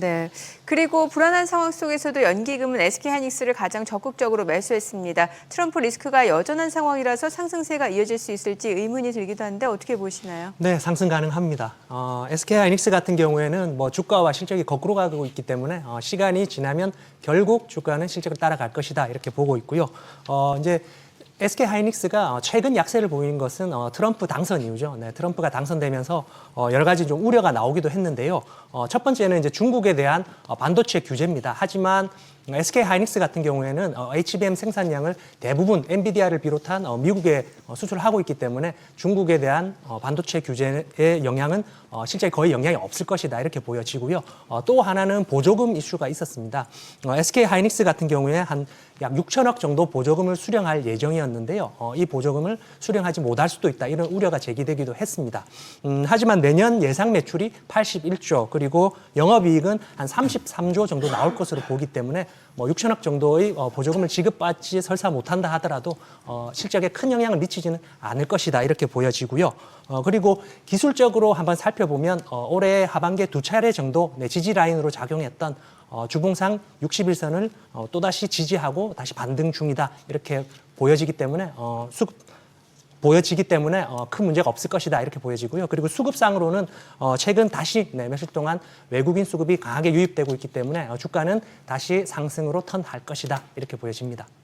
네. 그리고 불안한 상황 속에서도 연기금은 SK하이닉스를 가장 적극적으로 매수했습니다. 트럼프 리스크가 여전한 상황이라서 상승세가 이어질 수 있을지 의문이 들기도 한데 어떻게 보시나요? 네, 상승 가능합니다. 어, SK 하이닉스 같은 경우에는 뭐 주가와 실적이 거꾸로 가고 있기 때문에 어, 시간이 지나면 결국 주가는 실적을 따라갈 것이다 이렇게 보고 있고요. 어, 이제 SK 하이닉스가 최근 약세를 보이는 것은 어, 트럼프 당선 이후죠. 네, 트럼프가 당선되면서 어, 여러 가지 좀 우려가 나오기도 했는데요. 어, 첫 번째는 이제 중국에 대한 어, 반도체 규제입니다. 하지만 SK 하이닉스 같은 경우에는 어, HBM 생산량을 대부분 엔비디아를 비롯한 어, 미국에 어, 수출하고 있기 때문에 중국에 대한 어, 반도체 규제의 영향은 어, 실제 거의 영향이 없을 것이다 이렇게 보여지고요. 어, 또 하나는 보조금 이슈가 있었습니다. 어, SK 하이닉스 같은 경우에 한 약 6천억 정도 보조금을 수령할 예정이었는데요. 어, 이 보조금을 수령하지 못할 수도 있다 이런 우려가 제기되기도 했습니다. 음, 하지만 내년 예상 매출이 81조 그리고 영업이익은 한 33조 정도 나올 것으로 보기 때문에 뭐 6천억 정도의 어, 보조금을 지급받지 설사 못한다 하더라도 어, 실적에 큰 영향을 미치지는 않을 것이다 이렇게 보여지고요. 어, 그리고 기술적으로 한번 살펴보면 어, 올해 하반기에 두 차례 정도 네, 지지 라인으로 작용했던 어, 주봉상 61선을 어, 또다시 지지하고 다시 반등 중이다 이렇게 보여지기 때문에 어, 수, 보여지기 때문에 어, 큰 문제가 없을 것이다 이렇게 보여지고요. 그리고 수급상으로는 어, 최근 다시 네, 며칠 동안 외국인 수급이 강하게 유입되고 있기 때문에 어, 주가는 다시 상승으로 턴할 것이다 이렇게 보여집니다.